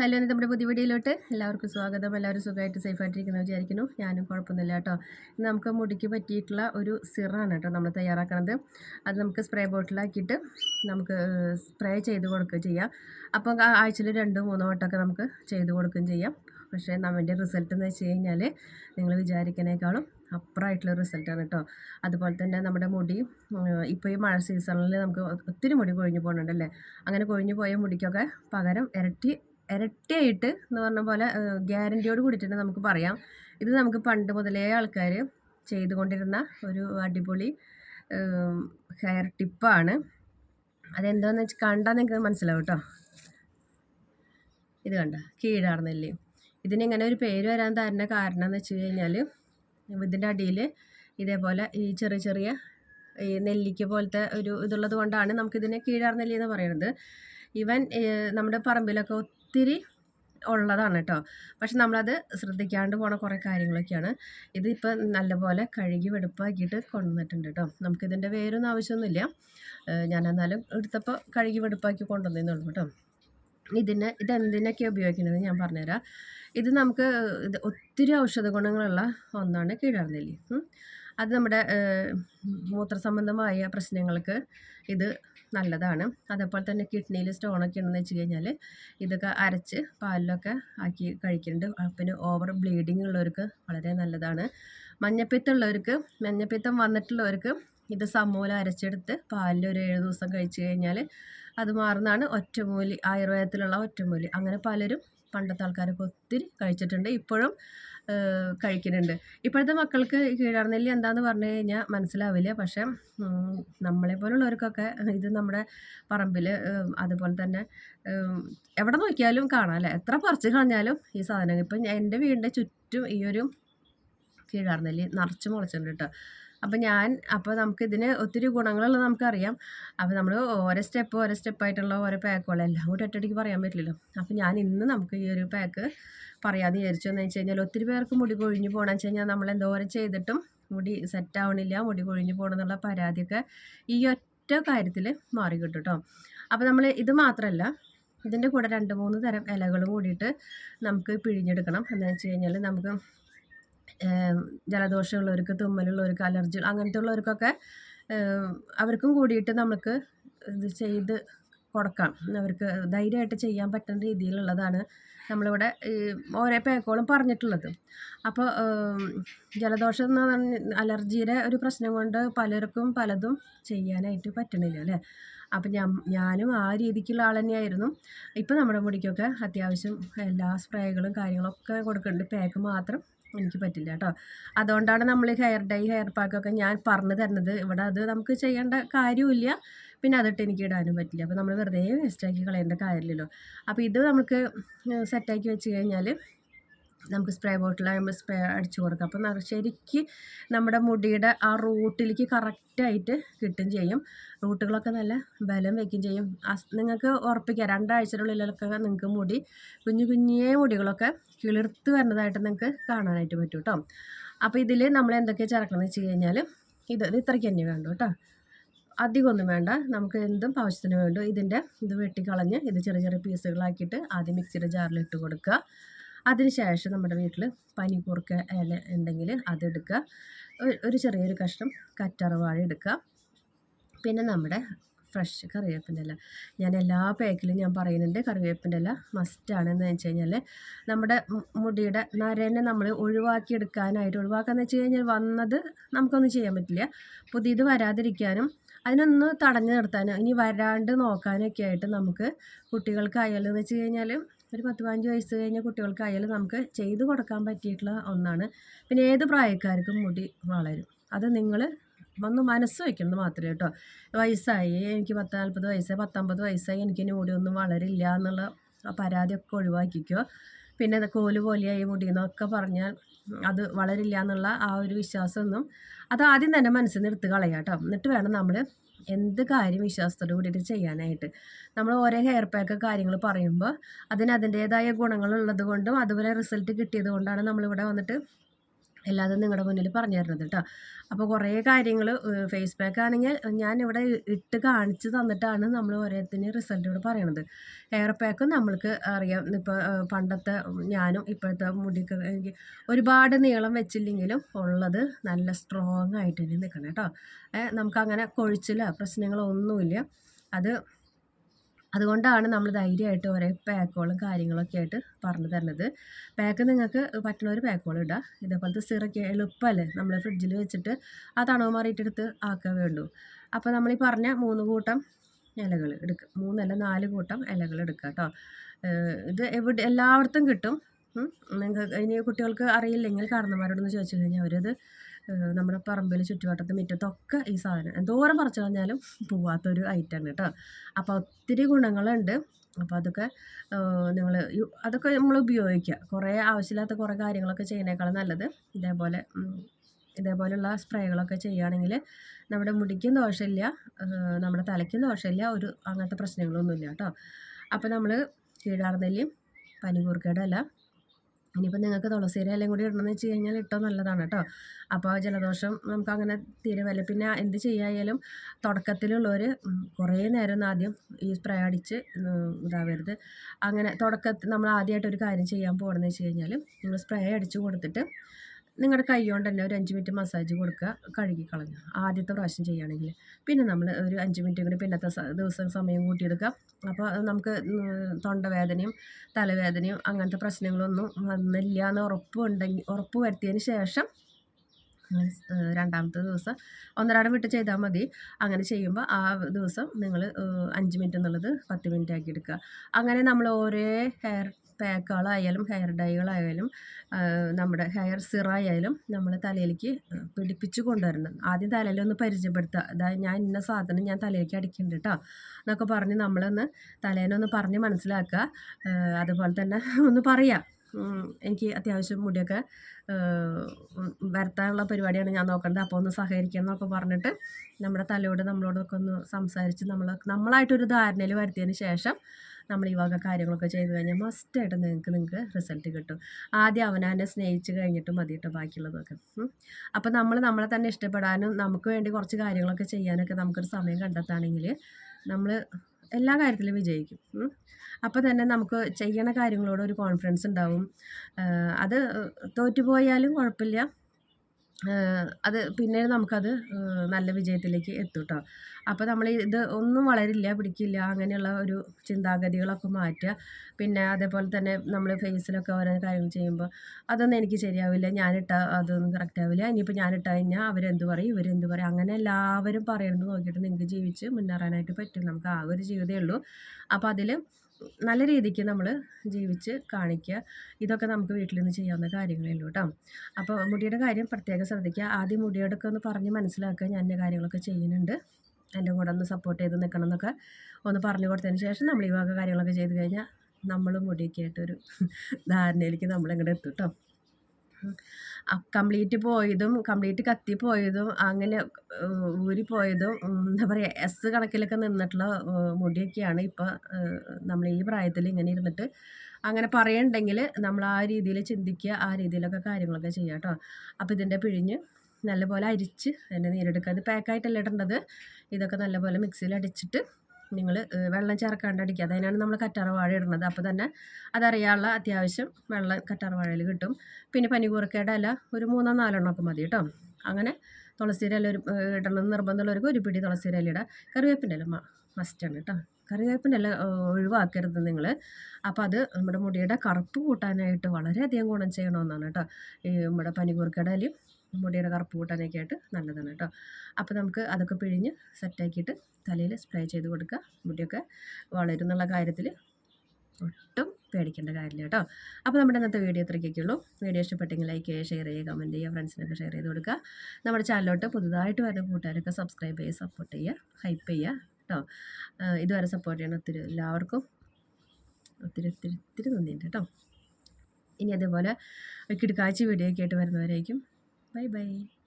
Hello നമ്മുടെ പുതിയ വീഡിയോയിലോട്ട് എല്ലാവർക്കും സ്വാഗതം. എല്ലാവരും സുഖമായിട്ട് സേഫായിട്ടിരിക്കുന്നു വിചാരിക്കുന്നു. ഞാനും കുഴപ്പമൊന്നുമില്ല കേട്ടോ. നമുക്ക് മുടിക്ക് പറ്റിയിട്ടുള്ള ഒരു സിറാണ് കേട്ടോ നമ്മൾ തയ്യാറാക്കണത്. അത് നമുക്ക് സ്പ്രേ ബോട്ടിലാക്കിയിട്ട് നമുക്ക് സ്പ്രേ ചെയ്ത് കൊടുക്കുകയും ചെയ്യാം. അപ്പോൾ ആഴ്ചയിൽ രണ്ടോ മൂന്നോ വട്ടമൊക്കെ നമുക്ക് ചെയ്ത് കൊടുക്കുകയും ചെയ്യാം. പക്ഷേ നമ്മുടെ റിസൾട്ട് എന്ന് വെച്ച് കഴിഞ്ഞാൽ നിങ്ങൾ വിചാരിക്കുന്നേക്കാളും അപ്പുറമായിട്ടുള്ള റിസൾട്ടാണ് കേട്ടോ. അതുപോലെ തന്നെ നമ്മുടെ മുടി ഇപ്പോൾ ഈ മഴ സീസണിൽ നമുക്ക് ഒത്തിരി മുടി കൊഴിഞ്ഞു പോകുന്നുണ്ടല്ലേ? അങ്ങനെ കൊഴിഞ്ഞു പോയ മുടിക്കൊക്കെ പകരം ഇരട്ടി ഇരട്ടിയായിട്ട് എന്ന് പറഞ്ഞ പോലെ ഗ്യാരന്റിയോട് കൂടിയിട്ട് നമുക്ക് പറയാം. ഇത് നമുക്ക് പണ്ട് മുതലേ ആൾക്കാർ ചെയ്തുകൊണ്ടിരുന്ന ഒരു അടിപൊളി ഹെയർ ടിപ്പാണ്. അതെന്താണെന്ന് വെച്ചാൽ കണ്ടാൽ നിങ്ങൾക്ക് മനസ്സിലാവും കേട്ടോ ഇത് കണ്ട? കീഴാർന്നല്ലേ ഇതിനിങ്ങനെ ഒരു പേര് വരാൻ തരുന്ന കാരണം എന്ന് വെച്ച് കഴിഞ്ഞാൽ ഇതിന്റെ അടിയിൽ ഇതേപോലെ ഈ ചെറിയ ചെറിയ ഈ നെല്ലിക്ക പോലത്തെ ഒരു ഇതുള്ളത് കൊണ്ടാണ് നമുക്കിതിനെ കീഴാർനെല്ലി എന്ന് പറയുന്നത്. ഇവൻ നമ്മുടെ പറമ്പിലൊക്കെ ഒത്തിരി ഉള്ളതാണ് കേട്ടോ പക്ഷെ നമ്മളത് ശ്രദ്ധിക്കാണ്ട് പോണ കുറേ കാര്യങ്ങളൊക്കെയാണ്. ഇതിപ്പോൾ നല്ലപോലെ കഴുകി വെടുപ്പാക്കിയിട്ട് കൊണ്ടുവന്നിട്ടുണ്ട് കേട്ടോ നമുക്കിതിന്റെ വേരൊന്നും ആവശ്യമൊന്നുമില്ല. ഞാൻ എന്നാലും എടുത്തപ്പോൾ കഴുകി വെടുപ്പാക്കി കൊണ്ടുവന്നേന്നുള്ളൂ കേട്ടോ ഇതിന് ഇതെന്തിനൊക്കെ ഉപയോഗിക്കുന്നത് ഞാൻ പറഞ്ഞുതരാം. ഇത് നമുക്ക് ഇത് ഒത്തിരി ഔഷധ ഗുണങ്ങളുള്ള ഒന്നാണ് കീഴാർനെല്ലി അത് നമ്മുടെ മൂത്ര സംബന്ധമായ പ്രശ്നങ്ങൾക്ക് ഇത് നല്ലതാണ്. അതേപോലെ തന്നെ കിഡ്നിയിൽ സ്റ്റോണൊക്കെ ഉണ്ടെന്ന് വെച്ച് കഴിഞ്ഞാൽ ഇതൊക്കെ അരച്ച് പാലിലൊക്കെ ആക്കി കഴിക്കുന്നുണ്ട് പിന്നെ ഓവർ ബ്ലീഡിങ് ഉള്ളവർക്ക് വളരെ നല്ലതാണ്. മഞ്ഞപ്പിത്തമുള്ളവർക്ക് മഞ്ഞപ്പിത്തം വന്നിട്ടുള്ളവർക്ക് ഇത് സമൂലം അരച്ചെടുത്ത് പാലിൽ ഒരു ഏഴ് ദിവസം കഴിച്ചു കഴിഞ്ഞാൽ അത് മാറുന്നതാണ് ഒറ്റമൂലി ആയുർവേദത്തിലുള്ള ഒറ്റമൂലി. അങ്ങനെ പലരും പണ്ടത്തെ ആൾക്കാരൊക്കെ ഒത്തിരി കഴിച്ചിട്ടുണ്ട്. ഇപ്പോഴും കഴിക്കുന്നുണ്ട്. ഇപ്പോഴത്തെ മക്കൾക്ക് കീഴാർനെല്ലി എന്താണെന്ന് പറഞ്ഞു കഴിഞ്ഞാൽ മനസ്സിലാവില്ല. പക്ഷേ നമ്മളെ പോലുള്ളവർക്കൊക്കെ ഇത് നമ്മുടെ പറമ്പിൽ അതുപോലെ തന്നെ എവിടെ നോക്കിയാലും കാണാം അല്ലേ? എത്ര പറിച്ച് കളഞ്ഞാലും ഈ സാധനം ഇപ്പം എന്റെ വീടിന്റെ ചുറ്റും ഈ ഒരു കീഴാർനെല്ലി നിറച്ച് മുളച്ചിട്ടുണ്ട് കേട്ടോ അപ്പോൾ ഞാൻ അപ്പോൾ നമുക്ക് ഇതിന് ഒത്തിരി ഗുണങ്ങളുള്ളത് നമുക്കറിയാം. അപ്പോൾ നമ്മൾ ഓരോ സ്റ്റെപ്പ് ഓരോ സ്റ്റെപ്പായിട്ടുള്ള ഓരോ പാക്കുകൾ എല്ലാം കൂടി ഒറ്റയടിക്ക് പറയാൻ പറ്റില്ലല്ലോ. അപ്പോൾ ഞാൻ ഇന്ന് നമുക്ക് ഈ ഒരു പാക്ക് പറയാമെന്ന് വിചാരിച്ചു. എന്ന് വെച്ച് കഴിഞ്ഞാൽ ഒത്തിരി പേർക്ക് മുടി കൊഴിഞ്ഞു പോകണമെന്ന് വെച്ച് കഴിഞ്ഞാൽ നമ്മൾ എന്തോരം ചെയ്തിട്ടും മുടി സെറ്റ് ആവണില്ല മുടി കൊഴിഞ്ഞു പോകണമെന്നുള്ള പരാതിയൊക്കെ ഈ ഒറ്റ കാര്യത്തിൽ മാറി കിട്ടും കേട്ടോ അപ്പോൾ നമ്മൾ ഇത് മാത്രമല്ല ഇതിന്റെ കൂടെ രണ്ട് മൂന്ന് തരം ഇലകളും കൂടിയിട്ട് നമുക്ക് പിഴിഞ്ഞെടുക്കണം. എന്ന് വെച്ച് കഴിഞ്ഞാൽ നമുക്ക് ജലദോഷമുള്ളവർക്ക് തുമ്മലുള്ളവർക്ക് അലർജി അങ്ങനത്തെ ഉള്ളവർക്കൊക്കെ അവർക്കും കൂടിയിട്ട് നമുക്ക് ഇത് ചെയ്ത് കൊടുക്കാം. അവർക്ക് ധൈര്യമായിട്ട് ചെയ്യാൻ പറ്റുന്ന രീതിയിലുള്ളതാണ് നമ്മളിവിടെ ഈ ഓരോ പേക്കോളും പറഞ്ഞിട്ടുള്ളത്. അപ്പോൾ ജലദോഷം എന്ന് പറഞ്ഞ അലർജിയുടെ ഒരു പ്രശ്നം കൊണ്ട് പലർക്കും പലതും ചെയ്യാനായിട്ട് പറ്റണില്ല അല്ലേ? അപ്പം ഞാൻ ഞാനും ആ രീതിക്കുള്ള ആൾ തന്നെയായിരുന്നു. ഇപ്പം നമ്മുടെ മുടിക്കൊക്കെ അത്യാവശ്യം എല്ലാ സ്പ്രേകളും കാര്യങ്ങളൊക്കെ കൊടുക്കുന്നുണ്ട്. പാക്ക് മാത്രം എനിക്ക് പറ്റില്ല കേട്ടോ. അതുകൊണ്ടാണ് നമ്മൾ ഹെയർ ഡൈ ഹെയർ പാക്കൊക്കെ ഞാൻ പറഞ്ഞു തരുന്നത്. ഇവിടെ അത് നമുക്ക് ചെയ്യേണ്ട കാര്യമില്ല. പിന്നെ അതിട്ട് എനിക്ക് ഇടാനും പറ്റില്ല. അപ്പോൾ നമ്മൾ വെറുതെ വേസ്റ്റാക്കി കളയേണ്ട കാര്യമില്ലല്ലോ. അപ്പോൾ ഇത് നമുക്ക് സെറ്റാക്കി വെച്ച് കഴിഞ്ഞാൽ നമുക്ക് സ്പ്രേ ബോട്ടിലാകുമ്പോൾ സ്പ്രേ അടിച്ചു കൊടുക്കാം. അപ്പം ശരിക്ക് നമ്മുടെ മുടിയുടെ ആ റൂട്ടിലേക്ക് കറക്റ്റായിട്ട് കിട്ടും ചെയ്യും. റൂട്ടുകളൊക്കെ നല്ല ബലം വയ്ക്കുകയും ചെയ്യും. നിങ്ങൾക്ക് ഉറപ്പിക്കാം. രണ്ടാഴ്ചയുടെ നിങ്ങൾക്ക് മുടി കുഞ്ഞു കുഞ്ഞേ മുടികളൊക്കെ കിളിർത്ത് വരുന്നതായിട്ട് നിങ്ങൾക്ക് കാണാനായിട്ട് പറ്റും കേട്ടോ അപ്പോൾ ഇതിൽ നമ്മൾ എന്തൊക്കെയാണ് ചേർക്കണമെന്ന് വെച്ച് കഴിഞ്ഞാൽ ഇത് ഇത്രയ്ക്ക് തന്നെ വേണ്ടു കേട്ടോ അധികമൊന്നും വേണ്ട. നമുക്ക് എന്തും ആവശ്യത്തിന് വേണ്ടു. ഇതിന്റെ ഇത് വെട്ടിക്കളഞ്ഞ് ഇത് ചെറിയ ചെറിയ പീസുകളാക്കിയിട്ട് ആദ്യം മിക്സിയുടെ ജാറിൽ ഇട്ട് കൊടുക്കുക. അതിനുശേഷം നമ്മുടെ വീട്ടിൽ പനിക്കൂർക്ക ഇല ഉണ്ടെങ്കിൽ അതെടുക്കുക ഒരു ചെറിയൊരു കഷ്ണം കറ്ററവാഴ എടുക്കുക. പിന്നെ നമ്മുടെ ഫ്രഷ് കറിവേപ്പിന്റെ ഇല. ഞാൻ എല്ലാ പാക്കിലും ഞാൻ പറയുന്നുണ്ട് കറിവേപ്പിന്റെ ഇല മസ്റ്റാണെന്ന് വെച്ച് കഴിഞ്ഞാൽ നമ്മുടെ മുടിയുടെ നരനെ നമ്മൾ ഒഴിവാക്കി എടുക്കാനായിട്ട് ഒഴിവാക്കാന്ന് വെച്ച് കഴിഞ്ഞാൽ വന്നത് നമുക്കൊന്നും ചെയ്യാൻ പറ്റില്ല. പുതിയത് വരാതിരിക്കാനും അതിനൊന്ന് തടഞ്ഞു നിർത്താനും ഇനി വരാണ്ട് നോക്കാനൊക്കെ ആയിട്ട് നമുക്ക് കുട്ടികൾക്കായാലും എന്ന് വെച്ച് കഴിഞ്ഞാൽ ഒരു പത്ത് പതിനഞ്ച് വയസ്സ് കഴിഞ്ഞ കുട്ടികൾക്കായാലും നമുക്ക് ചെയ്തു കൊടുക്കാൻ പറ്റിയിട്ടുള്ള ഒന്നാണ്. പിന്നെ ഏത് പ്രായക്കാർക്കും മുടി വളരും. അത് നിങ്ങൾ ഒന്ന് മനസ്സ് വയ്ക്കുന്നത് മാത്രമേ കേട്ടോ. വയസ്സായി എനിക്ക് പത്ത് നാൽപ്പത് വയസ്സായി പത്തൊമ്പത് വയസ്സായി എനിക്ക് മുടി ഒന്നും വളരില്ല എന്നുള്ള പരാതിയൊക്കെ ഒഴിവാക്കിക്കോ. പിന്നെ കോൽ പോലെയായി മുടിയെന്നൊക്കെ പറഞ്ഞാൽ അത് വളരില്ല എന്നുള്ള ആ ഒരു വിശ്വാസമൊന്നും അത് ആദ്യം തന്നെ മനസ്സിൽ നിന്ന് എടുത്ത് കേട്ടോ. എന്നിട്ട് വേണം നമ്മൾ എന്ത് കാര്യം വിശ്വാസത്തോട് കൂടിയിട്ട് ചെയ്യാനായിട്ട്. നമ്മൾ ഓരോ ഹെയർ പാക്ക് കാര്യങ്ങൾ പറയുമ്പോൾ അതിന് അതിന്റേതായ ഗുണങ്ങളുള്ളത് കൊണ്ടും അതുപോലെ റിസൾട്ട് കിട്ടിയത് കൊണ്ടാണ് നമ്മളിവിടെ വന്നിട്ട് അല്ലാതെ നിങ്ങളുടെ മുന്നിൽ പറഞ്ഞു തരുന്നത് കേട്ടോ അപ്പോൾ കുറേ കാര്യങ്ങൾ ഫേസ് പാക്ക് ആണെങ്കിൽ ഞാൻ ഇവിടെ ഇട്ട് കാണിച്ച് തന്നിട്ടാണ് നമ്മൾ ഓരോരുത്തരും റിസൾട്ട് ഇവിടെ പറയണത്. ഹെയർ പാക്ക് നമ്മൾക്ക് അറിയാം. ഇപ്പോൾ പണ്ടത്തെ ഞാനും ഇപ്പോഴത്തെ മുടിക്ക് എനിക്ക് ഒരുപാട് നീളം വെച്ചില്ലെങ്കിലും ഉള്ളത് നല്ല സ്ട്രോങ് ആയിട്ട് തന്നെ നിൽക്കണം കേട്ടോ നമുക്കങ്ങനെ കൊഴിച്ചില്ല പ്രശ്നങ്ങളോ ഒന്നുമില്ല. അത് അതുകൊണ്ടാണ് നമ്മൾ ധൈര്യമായിട്ട് ഓരോ പാക്കുകളും കാര്യങ്ങളൊക്കെ ആയിട്ട് പറഞ്ഞു തരുന്നത്. പാക്ക് നിങ്ങൾക്ക് പറ്റുന്ന ഒരു പാക്കുകൾ ഇടുക ഇതേപോലത്തെ സിറൊക്കെ എളുപ്പമല്ലേ? നമ്മൾ ഫ്രിഡ്ജിൽ വെച്ചിട്ട് ആ തണവ് മാറിയിട്ടെടുത്ത് ആക്കാൻ വേണ്ടു. അപ്പോൾ നമ്മൾ ഈ പറഞ്ഞ മൂന്ന് കൂട്ടം ഇലകൾ എടുക്കുക മൂന്നല്ല നാല് കൂട്ടം ഇലകൾ എടുക്കുക കേട്ടോ ഇത് എവിടെ എല്ലായിടത്തും കിട്ടും. നിങ്ങൾക്ക് ഇനി കുട്ടികൾക്ക് അറിയില്ലെങ്കിൽ കാരണന്മാരോടൊന്ന് ചോദിച്ചു കഴിഞ്ഞാൽ അവരത് നമ്മുടെ പറമ്പിൽ ചുറ്റുവട്ടത്ത് മുറ്റത്തൊക്കെ ഈ സാധനം എന്തോരം പറിച്ചു കളഞ്ഞാലും പോവാത്തൊരു ഐറ്റമാണ് കേട്ടോ അപ്പോൾ ഒത്തിരി ഗുണങ്ങളുണ്ട്. അപ്പോൾ അതൊക്കെ നിങ്ങൾ അതൊക്കെ നമ്മൾ ഉപയോഗിക്കുക കുറേ ആവശ്യമില്ലാത്ത കുറേ കാര്യങ്ങളൊക്കെ ചെയ്യുന്നേക്കാൾ നല്ലത്. ഇതേപോലെ ഇതേപോലെയുള്ള സ്പ്രേകളൊക്കെ ചെയ്യുകയാണെങ്കിൽ നമ്മുടെ മുടിക്കും ദോഷമില്ല. നമ്മുടെ തലയ്ക്കും ദോഷമില്ല. ഒരു അങ്ങനത്തെ പ്രശ്നങ്ങളൊന്നുമില്ല കേട്ടോ അപ്പോൾ നമ്മൾ കീഴാർന്നെല്ലിയും പനികൂർക്കയുടെ ഇല ഇനിയിപ്പോൾ നിങ്ങൾക്ക് തുളസിയില എല്ലാം കൂടി ഇടണമെന്ന് വെച്ച് കഴിഞ്ഞാൽ ഇട്ടോ നല്ലതാണ് കേട്ടോ. അപ്പോൾ ജലദോഷം നമുക്ക് അങ്ങനെ തീരെ വല്ല പിന്നെ എന്ത് ചെയ്യായാലും തുടക്കത്തിലുള്ളവർ കുറേ നേരം ആദ്യം ഈ സ്പ്രേ അടിച്ച് ഇതാവരുത്. അങ്ങനെ തുടക്കത്തിൽ നമ്മൾ ആദ്യമായിട്ട് ഒരു കാര്യം ചെയ്യാൻ പോകണമെന്ന് വെച്ച് കഴിഞ്ഞാൽ നിങ്ങൾ സ്പ്രേ അടിച്ച് കൊടുത്തിട്ട് നിങ്ങളുടെ കൈ കൊണ്ട് തന്നെ ഒരു അഞ്ച് മിനിറ്റ് മസാജ് കൊടുക്കുക കഴുകി കളഞ്ഞു. ആദ്യത്തെ പ്രാവശ്യം ചെയ്യുകയാണെങ്കിൽ പിന്നെ നമ്മൾ ഒരു അഞ്ച് മിനിറ്റ് കൂടി പിന്നത്തെ ദിവസം സമയം കൂട്ടിയെടുക്കുക അപ്പോൾ നമുക്ക് തൊണ്ടവേദനയും തലവേദനയും അങ്ങനത്തെ പ്രശ്നങ്ങളൊന്നും വന്നില്ല എന്ന് ഉറപ്പ് ഉണ്ടെങ്കിൽ ഉറപ്പ് വരുത്തിയതിന് ശേഷം രണ്ടാമത്തെ ദിവസം ഒന്നരാടം വിട്ട് ചെയ്താൽ മതി. അങ്ങനെ ചെയ്യുമ്പോൾ ആ ദിവസം നിങ്ങൾ അഞ്ച് മിനിറ്റ് എന്നുള്ളത് പത്ത് മിനിറ്റ് ആക്കി എടുക്കുക. അങ്ങനെ നമ്മൾ ഓരോ ഹെയർ പാക്കുകളായാലും ഹെയർ ഡൈകളായാലും നമ്മുടെ ഹെയർ സിറായാലും നമ്മൾ തലയിലേക്ക് പിടിപ്പിച്ച് കൊണ്ടുവരണം. ആദ്യം തലയിലൊന്ന് പരിചയപ്പെടുത്തുക അതായത് ഞാൻ ഇന്ന സാധനം ഞാൻ തലയിലേക്ക് അടിക്കുന്നുണ്ട് കേട്ടോ എന്നൊക്കെ പറഞ്ഞ് നമ്മളൊന്ന് തലേനൊന്ന് പറഞ്ഞ് മനസ്സിലാക്കുക. അതുപോലെ തന്നെ ഒന്ന് പറയാം. എനിക്ക് അത്യാവശ്യം മുടിയൊക്കെ വരുത്താനുള്ള പരിപാടിയാണ് ഞാൻ നോക്കേണ്ടത് അപ്പോൾ ഒന്ന് സഹകരിക്കണം എന്നൊക്കെ പറഞ്ഞിട്ട് നമ്മുടെ തലയോട് നമ്മളോടൊക്കെ ഒന്ന് സംസാരിച്ച് നമ്മൾ നമ്മളായിട്ടൊരു ധാരണയിൽ വരുത്തിയതിന് ശേഷം നമ്മൾ ഈ വക കാര്യങ്ങളൊക്കെ ചെയ്ത് കഴിഞ്ഞാൽ മസ്റ്റായിട്ട് നിങ്ങൾക്ക് നിങ്ങൾക്ക് റിസൾട്ട് കിട്ടും. ആദ്യം അവനവനെ സ്നേഹിച്ച് കഴിഞ്ഞിട്ട് മതി കേട്ടോ ബാക്കിയുള്ളതൊക്കെ. അപ്പോൾ നമ്മൾ നമ്മളെ തന്നെ ഇഷ്ടപ്പെടാനും നമുക്ക് വേണ്ടി കുറച്ച് കാര്യങ്ങളൊക്കെ ചെയ്യാനൊക്കെ നമുക്കൊരു സമയം കണ്ടെത്താണെങ്കിൽ നമ്മൾ എല്ലാ കാര്യത്തിലും വിജയിക്കും. അപ്പോൾ തന്നെ നമുക്ക് ചെയ്യണ കാര്യങ്ങളോട് ഒരു കോൺഫിഡൻസ് ഉണ്ടാവും. അത് തോറ്റുപോയാലും കുഴപ്പമില്ല. അത് പിന്നെ നമുക്കത് നല്ല വിജയത്തിലേക്ക് എത്തും കേട്ടോ അപ്പോൾ നമ്മൾ ഇത് ഒന്നും വളരില്ല പിടിക്കില്ല അങ്ങനെയുള്ള ഒരു ചിന്താഗതികളൊക്കെ മാറ്റുക. പിന്നെ അതേപോലെ തന്നെ നമ്മൾ ഫേസിലൊക്കെ ഓരോ കാര്യങ്ങൾ ചെയ്യുമ്പോൾ അതൊന്നും എനിക്ക് ശരിയാവില്ല ഞാനിട്ട അതൊന്നും കറക്റ്റ് ആവില്ല ഇനിയിപ്പോൾ ഞാനിട്ട് കഴിഞ്ഞാൽ അവരെന്ത് പറയും ഇവരെന്ത് പറയും? അങ്ങനെ എല്ലാവരും പറയുന്നത് നോക്കിയിട്ട് നിങ്ങൾക്ക് ജീവിച്ച് മുന്നേറാനായിട്ട് പറ്റും നമുക്ക് ആ ഒരു ജീവിതമേ ഉള്ളൂ. അപ്പോൾ അതിൽ നല്ല രീതിക്ക് നമ്മൾ ജീവിച്ച് കാണിക്കുക. ഇതൊക്കെ നമുക്ക് വീട്ടിൽ നിന്ന് ചെയ്യാവുന്ന കാര്യങ്ങളേ കേട്ടോ അപ്പോൾ മുടിയുടെ കാര്യം പ്രത്യേകം ശ്രദ്ധിക്കുക. ആദ്യം മുടിയോടൊക്കെ ഒന്ന് പറഞ്ഞ് മനസ്സിലാക്കുക. ഞാൻ എന്റെ കാര്യങ്ങളൊക്കെ ചെയ്യുന്നുണ്ട്. എന്റെ കൂടെ ഒന്ന് സപ്പോർട്ട് ചെയ്ത് നിൽക്കണം എന്നൊക്കെ ഒന്ന് പറഞ്ഞു കൊടുത്തതിന് ശേഷം നമ്മൾ ഈ വക കാര്യങ്ങളൊക്കെ ചെയ്ത് കഴിഞ്ഞാൽ നമ്മളും മുടിയൊക്കെ ആയിട്ടൊരു ധാരണയിലേക്ക് നമ്മളിങ്ങോട്ട് എത്തും കേട്ടോ കംപ്ലീറ്റ് പോയതും കംപ്ലീറ്റ് കത്തിപ്പോയതും അങ്ങനെ ഊരിപ്പോയതും എന്താ പറയുക എസ് കണക്കിലൊക്കെ നിന്നിട്ടുള്ള മുടിയൊക്കെയാണ് ഇപ്പോൾ നമ്മൾ ഈ പ്രായത്തിൽ ഇങ്ങനെ ഇരുന്നിട്ട് അങ്ങനെ പറയണ്ടെങ്കിൽ നമ്മൾ ആ രീതിയിൽ ചിന്തിക്കുക ആ രീതിയിലൊക്കെ കാര്യങ്ങളൊക്കെ ചെയ്യുക കേട്ടോ അപ്പോൾ ഇതിന്റെ പിഴിഞ്ഞ് നല്ലപോലെ അരിച്ച് അതിന്റെ നീരെടുക്കുക അത് പാക്കായിട്ടല്ല ഇടേണ്ടത്? ഇതൊക്കെ നല്ലപോലെ മിക്സിയിൽ അടിച്ചിട്ട് നിങ്ങൾ വെള്ളം ചേർക്കാണ്ട് അടിക്കുക. അതിനാണ് നമ്മൾ കറ്റാർ വാഴ ഇടുന്നത്. അപ്പോൾ തന്നെ അതറിയാനുള്ള അത്യാവശ്യം വെള്ളം കറ്റാർ വാഴയിൽ കിട്ടും. പിന്നെ പനികൂർക്കയുടെ ഇല ഒരു മൂന്നോ നാലെണ്ണം ഒക്കെ മതി കേട്ടോ അങ്ങനെ തുളസിയുടെ ഇല ഒരു ഇടണം. നിർബന്ധമുള്ളവർക്ക് ഒരു പിടി തുളസിയുടെ ഇല ഇടുക കറിവേപ്പിന്റെ ഇല മസ്റ്റാണ് കേട്ടോ കറിവേപ്പിന്റെ ഇല ഒഴിവാക്കരുത് നിങ്ങൾ അപ്പോൾ അത് നമ്മുടെ മുടിയുടെ കറുപ്പ് കൂട്ടാനായിട്ട് വളരെയധികം ഗുണം ചെയ്യണമെന്നാണ് കേട്ടോ ഈ നമ്മുടെ പനികൂർക്കയുടെ ഇലയും മുടിയുടെ കറുപ്പ് കൂട്ടാനൊക്കെ ആയിട്ട് നല്ലതാണ് കേട്ടോ. അപ്പോൾ നമുക്ക് അതൊക്കെ പിഴിഞ്ഞ് സെറ്റാക്കിയിട്ട് തലയിൽ സ്പ്രേ ചെയ്ത് കൊടുക്കുക. മുടിയൊക്കെ വളരും എന്നുള്ള കാര്യത്തിൽ ഒട്ടും പേടിക്കേണ്ട കാര്യമില്ല കേട്ടോ. അപ്പോൾ നമ്മുടെ ഇന്നത്തെ വീഡിയോ ഇത്രയ്ക്കൊക്കെ ഉള്ളൂ. വീഡിയോ ഇഷ്ടപ്പെട്ടെങ്കിൽ ലൈക്ക് ചെയ്യുക ഷെയർ ചെയ്യുക കമന്റ് ചെയ്യുക ഫ്രണ്ട്സിനൊക്കെ ഷെയർ ചെയ്ത് കൊടുക്കുക. നമ്മുടെ ചാനലോട്ട് പുതുതായിട്ട് വരുന്ന കൂട്ടുകാരൊക്കെ സബ്സ്ക്രൈബ് ചെയ്യുക സപ്പോർട്ട് ചെയ്യുക ഹൈപ്പ് ചെയ്യുക കേട്ടോ. ഇതുവരെ സപ്പോർട്ട് ചെയ്യണം ഒത്തിരി എല്ലാവർക്കും ഒത്തിരി ഒത്തിരി ഒത്തിരി നന്ദിയുണ്ട് കേട്ടോ. ഇനി അതേപോലെ കിടക്കാഴ്ച വീഡിയോ ഒക്കെ ആയിട്ട് വരുന്നവരായിരിക്കും 拜拜。